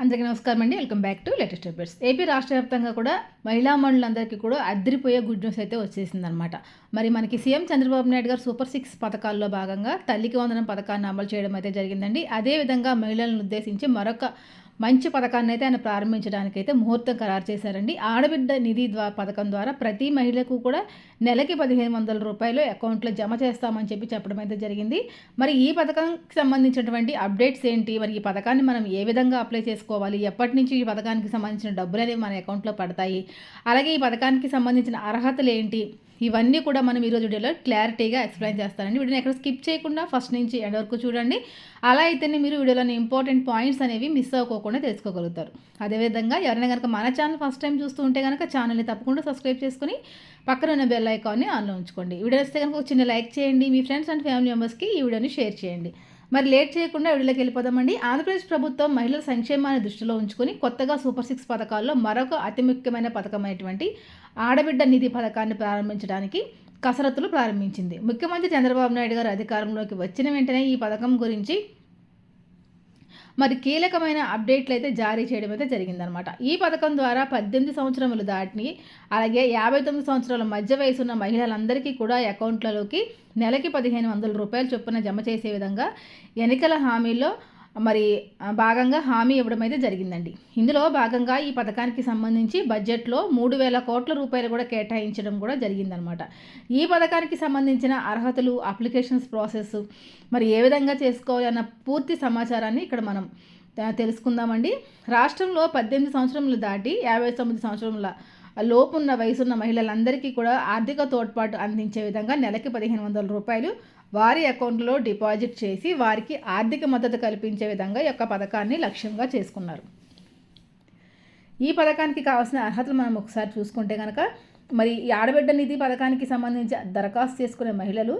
అందరికీ నమస్కారం అండి. Welcome back to latest updates. AP రాష్ట్ర వ్యాప్తంగా కూడా మహిళా మండలందరికీ కూడా అద్దరిపోయే గుడ్ న్యూస్ అయితే వచ్చేసిందనమాట మరి మనకి సీఎం చంద్రబాబు నాయుడు గారు సూపర్ సిక్స్ పథకాల్లో భాగంగా తల్లికి వందనం పథకాన్ని అమలు చేయడం అయితే జరిగిందండి. అదేవిధంగా మహిళలను ఉద్దేశించి మరొక మంచి పథకాన్ని అయితే ఆయన ప్రారంభించడానికి అయితే ముహూర్తం ఖరారు చేశారండి. ఆడబిడ్డ నిధి ద్వా పథకం ద్వారా ప్రతి మహిళకు కూడా నెలకి పదిహేను వందల రూపాయలు అకౌంట్లో జమ చేస్తామని చెప్పి చెప్పడం అయితే జరిగింది. మరి ఈ పథకానికి సంబంధించినటువంటి అప్డేట్స్ ఏంటి? మరి ఈ పథకాన్ని మనం ఏ విధంగా అప్లై చేసుకోవాలి? ఎప్పటి నుంచి ఈ పథకానికి సంబంధించిన డబ్బులు అనేవి మన అకౌంట్లో పడతాయి? అలాగే ఈ పథకానికి సంబంధించిన అర్హతలు ఏంటి? ఇవన్నీ కూడా మనం ఈరోజు వీడియోలో క్లారిటీగా ఎక్స్ప్లెయిన్ చేస్తానండి. వీడియోని ఎక్కడ స్కిప్ చేయకుండా ఫస్ట్ నుంచి ఎండ్ వరకు చూడండి. అలా అయితేనే మీరు వీడియోలోని ఇంపార్టెంట్ పాయింట్స్ అనేవి మిస్ అవ్వకోకుండా తెలుసుకోగలుగుతారు. అదేవిధంగా ఎవరైనా కనుక మన ఛానల్ ఫస్ట్ టైం చూస్తూ ఉంటే కనుక ఛానల్ని తప్పకుండా సబ్స్క్రైబ్ చేసుకుని పక్కన ఉన్న బెల్ ఐకాన్ని ఆన్లో ఉంచుకోండి. వీడియో వస్తే కనుక ఒక చిన్న లైక్ చేయండి. మీ ఫ్రెండ్స్ అండ్ ఫ్యామిలీ మెంబర్స్కి ఈ వీడియోని షేర్ చేయండి. మరి లేట్ చేయకుండా విడుదలకి వెళ్ళిపోదామండి. ఆంధ్రప్రదేశ్ ప్రభుత్వం మహిళల సంక్షేమాన్ని దృష్టిలో ఉంచుకొని కొత్తగా సూపర్ సిక్స్ పథకాల్లో మరొక అతి ముఖ్యమైన పథకమైనటువంటి ఆడబిడ్డ నిధి పథకాన్ని ప్రారంభించడానికి కసరత్తులు ప్రారంభించింది. ముఖ్యమంత్రి చంద్రబాబు నాయుడు గారు అధికారంలోకి వచ్చిన వెంటనే ఈ పథకం గురించి మరి కీలకమైన అప్డేట్లు అయితే జారీ చేయడం అయితే జరిగిందనమాట ఈ పథకం ద్వారా పద్దెనిమిది సంవత్సరములు దాటిని అలాగే యాభై తొమ్మిది సంవత్సరాల మధ్య వయసున్న మహిళలందరికీ కూడా అకౌంట్లలోకి నెలకి పదిహేను వందల రూపాయలు చొప్పున జమ చేసే విధంగా ఎన్నికల హామీలో మరి భాగంగా హామీ ఇవ్వడం అయితే జరిగిందండి. ఇందులో భాగంగా ఈ పథకానికి సంబంధించి బడ్జెట్లో మూడు వేల కోట్ల రూపాయలు కూడా కేటాయించడం కూడా జరిగిందనమాట. ఈ పథకానికి సంబంధించిన అర్హతలు అప్లికేషన్స్ ప్రాసెస్ మరి ఏ విధంగా చేసుకోవాలన్న పూర్తి సమాచారాన్ని ఇక్కడ మనం తెలుసుకుందామండి. రాష్ట్రంలో పద్దెనిమిది సంవత్సరములు దాటి యాభై తొమ్మిది సంవత్సరముల లోపున్న వయసున్న మహిళలందరికీ కూడా ఆర్థిక తోడ్పాటు అందించే విధంగా నెలకి పదిహేను వందల రూపాయలు వారి అకౌంట్లో డిపాజిట్ చేసి వారికి ఆర్థిక మద్దతు కల్పించే విధంగా ఈ యొక్క పథకాన్ని లక్ష్యంగా చేసుకున్నారు. ఈ పథకానికి కావాల్సిన అర్హతలు మనం ఒకసారి చూసుకుంటే కనుక మరి ఈ ఆడబిడ్డ నిధి పథకానికి సంబంధించి దరఖాస్తు చేసుకునే మహిళలు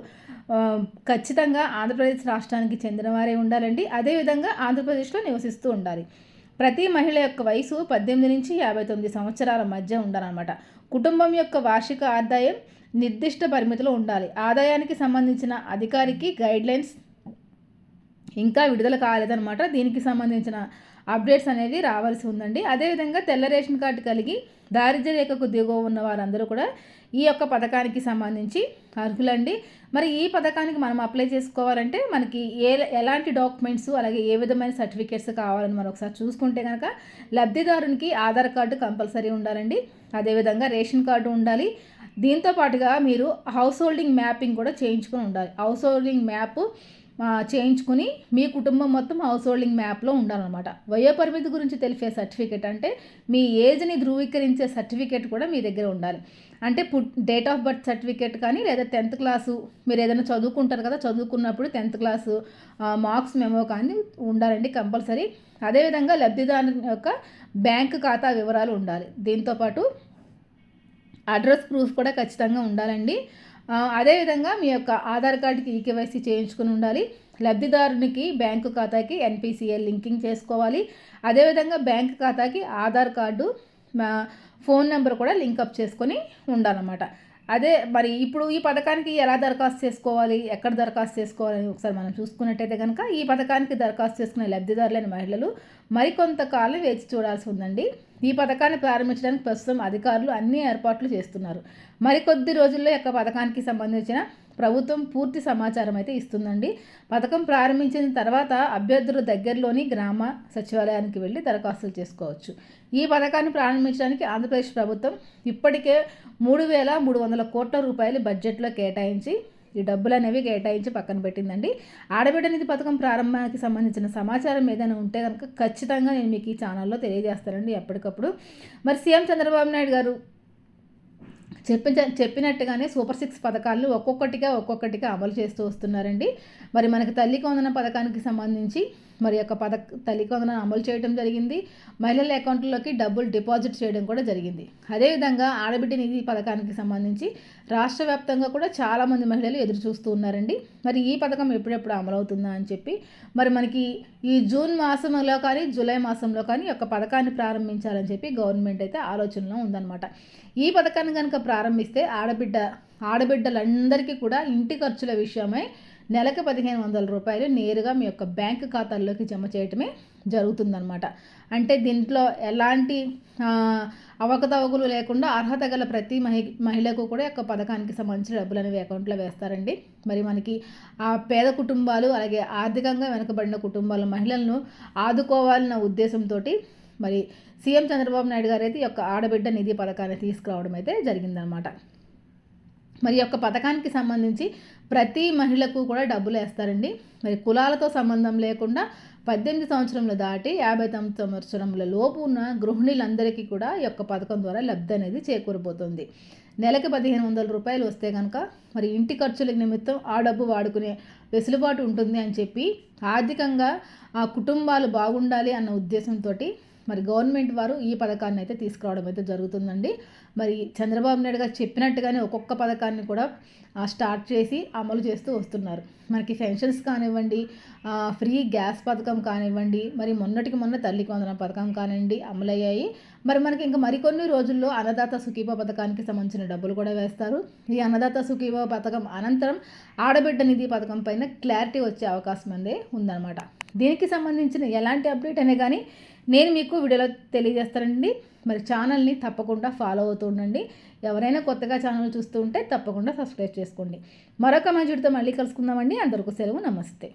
ఖచ్చితంగా ఆంధ్రప్రదేశ్ రాష్ట్రానికి చెందిన వారే ఉండాలండి. అదేవిధంగా ఆంధ్రప్రదేశ్లో నివసిస్తూ ఉండాలి. ప్రతి మహిళ యొక్క వయసు పద్దెనిమిది నుంచి యాభై తొమ్మిది సంవత్సరాల మధ్య ఉండాలన్నమాట. కుటుంబం యొక్క వార్షిక ఆదాయం నిర్దిష్ట పరిమితిలో ఉండాలి. ఆదాయానికి సంబంధించిన అధికారికి గైడ్లైన్స్ ఇంకా విడుదల కాలేదనమాట దీనికి సంబంధించిన అప్డేట్స్ అనేది రావాల్సి ఉందండి. అదేవిధంగా తెల్ల రేషన్ కార్డు కలిగి దారిద్ర్య రేఖకు దిగువ ఉన్న వారందరూ కూడా ఈ యొక్క పథకానికి సంబంధించి అర్హులండి. మరి ఈ పథకానికి మనం అప్లై చేసుకోవాలంటే మనకి ఏ ఎలాంటి డాక్యుమెంట్స్ అలాగే ఏ విధమైన సర్టిఫికేట్స్ కావాలని మనం ఒకసారి చూసుకుంటే కనుక లబ్ధిదారునికి ఆధార్ కార్డు కంపల్సరీ ఉండాలండి. అదేవిధంగా రేషన్ కార్డు ఉండాలి. దీంతో పాటుగా మీరు హౌస్ హోల్డింగ్ మ్యాపింగ్ కూడా చేయించుకొని ఉండాలి. హౌస్ హోల్డింగ్ మ్యాప్ చేయించుకుని మీ కుటుంబం మొత్తం హౌస్ హోల్డింగ్ మ్యాప్లో ఉండాలన్నమాట. వయోపరిమితి గురించి తెలిపే సర్టిఫికేట్ అంటే మీ ఏజ్ని ధృవీకరించే సర్టిఫికేట్ కూడా మీ దగ్గర ఉండాలి. అంటే put date of birth certificate కానీ లేదా టెన్త్ క్లాసు మీరు ఏదైనా చదువుకుంటారు కదా చదువుకున్నప్పుడు టెన్త్ క్లాసు మార్క్స్ మెమో కానీ ఉండాలండి కంపల్సరీ అదేవిధంగా లబ్ధిదారు యొక్క బ్యాంక్ ఖాతా వివరాలు ఉండాలి. దీంతోపాటు అడ్రస్ ప్రూఫ్ కూడా ఖచ్చితంగా ఉండాలండి. అదేవిధంగా మీ యొక్క ఆధార్ కార్డుకి ఈకేవైసీ చేయించుకుని ఉండాలి. లబ్ధిదారునికి బ్యాంకు ఖాతాకి ఎన్పిసిఎల్ లింకింగ్ చేసుకోవాలి. అదేవిధంగా బ్యాంకు ఖాతాకి ఆధార్ కార్డు ఫోన్ నెంబర్ కూడా లింకప్ చేసుకొని ఉండాలన్నమాట. అదే మరి ఇప్పుడు ఈ పథకానికి ఎలా దరఖాస్తు చేసుకోవాలి? ఎక్కడ దరఖాస్తు చేసుకోవాలని ఒకసారి మనం చూసుకున్నట్టయితే కనుక ఈ పథకానికి దరఖాస్తు చేసుకునే లబ్ధిదారులైన మహిళలు మరికొంతకాలం వేచి చూడాల్సి ఉందండి. ఈ పథకాన్ని ప్రారంభించడానికి ప్రస్తుతం అధికారులు అన్ని ఏర్పాట్లు చేస్తున్నారు. మరికొద్ది రోజుల్లో యొక్క పథకానికి సంబంధించిన ప్రభుత్వం పూర్తి సమాచారం అయితే ఇస్తుందండి. పథకం ప్రారంభించిన తర్వాత అభ్యర్థుల దగ్గరలోని గ్రామ సచివాలయానికి వెళ్ళి దరఖాస్తులు చేసుకోవచ్చు. ఈ పథకాన్ని ప్రారంభించడానికి ఆంధ్రప్రదేశ్ ప్రభుత్వం ఇప్పటికే మూడు వేల మూడు వందల కోట్ల రూపాయలు బడ్జెట్లో కేటాయించి ఈ డబ్బులు అనేవి కేటాయించి పక్కన పెట్టిందండి. ఆడబిడ్డ నిధి పథకం ప్రారంభానికి సంబంధించిన సమాచారం ఏదైనా ఉంటే కనుక ఖచ్చితంగా నేను మీకు ఈ ఛానల్లో తెలియజేస్తానండి ఎప్పటికప్పుడు. మరి సీఎం చంద్రబాబు నాయుడు గారు చెప్పి చెప్పినట్టుగానే సూపర్ సిక్స్ పథకాలను ఒక్కొక్కటిగా ఒక్కొక్కటిగా అమలు చేస్తూ వస్తున్నారండి. మరి మనకు తల్లి కొందన పథకానికి సంబంధించి మరి యొక్క పథక తల్లికొందన అమలు చేయడం జరిగింది. మహిళల అకౌంట్లోకి డబ్బులు డిపాజిట్ చేయడం కూడా జరిగింది. అదేవిధంగా ఆడబిడ్డ నిధి పథకానికి సంబంధించి రాష్ట్ర వ్యాప్తంగా కూడా చాలామంది మహిళలు ఎదురు చూస్తూ ఉన్నారండి. మరి ఈ పథకం ఎప్పుడెప్పుడు అమలవుతుందా అని చెప్పి మరి మనకి ఈ జూన్ మాసంలో కానీ జూలై మాసంలో కానీ యొక్క పథకాన్ని ప్రారంభించాలని చెప్పి గవర్నమెంట్ అయితే ఆలోచనలో ఉందన్నమాట. ఈ పథకాన్ని కనుక ప్రారంభిస్తే ఆడబిడ్డ ఆడబిడ్డలందరికీ కూడా ఇంటి ఖర్చుల విషయమై నెలకు పదిహేను వందల రూపాయలు నేరుగా మీ యొక్క బ్యాంక్ ఖాతాల్లోకి జమ చేయటమే జరుగుతుందన్నమాట. అంటే దీంట్లో ఎలాంటి అవకతవకలు లేకుండా అర్హత గల ప్రతి మహి మహిళకు కూడా యొక్క పథకానికి సంబంధించిన డబ్బులు అనేవి అకౌంట్లో వేస్తారండి. మరి మనకి ఆ పేద కుటుంబాలు అలాగే ఆర్థికంగా వెనుకబడిన కుటుంబాల మహిళలను ఆదుకోవాలన్న ఉద్దేశంతో మరి సీఎం చంద్రబాబు నాయుడు గారు అయితే ఈ యొక్క ఆడబిడ్డ నిధి పథకాన్ని తీసుకురావడం అయితే జరిగిందనమాట మరి యొక్క పథకానికి సంబంధించి ప్రతి మహిళకు కూడా డబ్బులు వేస్తారండి. మరి కులాలతో సంబంధం లేకుండా పద్దెనిమిది సంవత్సరంలో దాటి యాభై తొమ్మిది సంవత్సరముల లోపు ఉన్న గృహిణులందరికీ కూడా ఈ యొక్క పథకం ద్వారా లబ్ధి అనేది చేకూరబోతుంది. నెలకి పదిహేను వందల రూపాయలు వస్తే కనుక మరి ఇంటి ఖర్చుల నిమిత్తం ఆ డబ్బు వాడుకునే వెసులుబాటు ఉంటుంది అని చెప్పి ఆర్థికంగా ఆ కుటుంబాలు బాగుండాలి అన్న ఉద్దేశంతో మరి గవర్నమెంట్ వారు ఈ పథకాన్ని అయితే తీసుకురావడం అయితే జరుగుతుందండి. మరి చంద్రబాబు నాయుడు గారు చెప్పినట్టుగానే ఒక్కొక్క పథకాన్ని కూడా స్టార్ట్ చేసి అమలు చేస్తూ వస్తున్నారు. మనకి పెన్షన్స్ కానివ్వండి ఫ్రీ గ్యాస్ పథకం కానివ్వండి మరి మొన్నటికి మొన్న తల్లికి వందన పథకం కానివ్వండి అమలయ్యాయి. మరి మనకి ఇంకా మరికొన్ని రోజుల్లో అన్నదాత సుఖీభ పథకానికి సంబంధించిన డబ్బులు కూడా వేస్తారు. ఈ అన్నదాత సుఖీభా పథకం అనంతరం ఆడబిడ్డ నిధి పథకం పైన క్లారిటీ వచ్చే అవకాశం అందే ఉందన్నమాట. దీనికి సంబంధించిన ఎలాంటి అప్డేట్ అనే కానీ నేను మీకు వీడియోలో తెలియజేస్తానండి. మరి ఛానల్ని తప్పకుండా ఫాలో అవుతూ ఉండండి. ఎవరైనా కొత్తగా ఛానల్ చూస్తూ ఉంటే తప్పకుండా సబ్స్క్రైబ్ చేసుకోండి. మరొక మంచి మళ్ళీ కలుసుకుందామండి. అందరికీ సెలవు నమస్తే.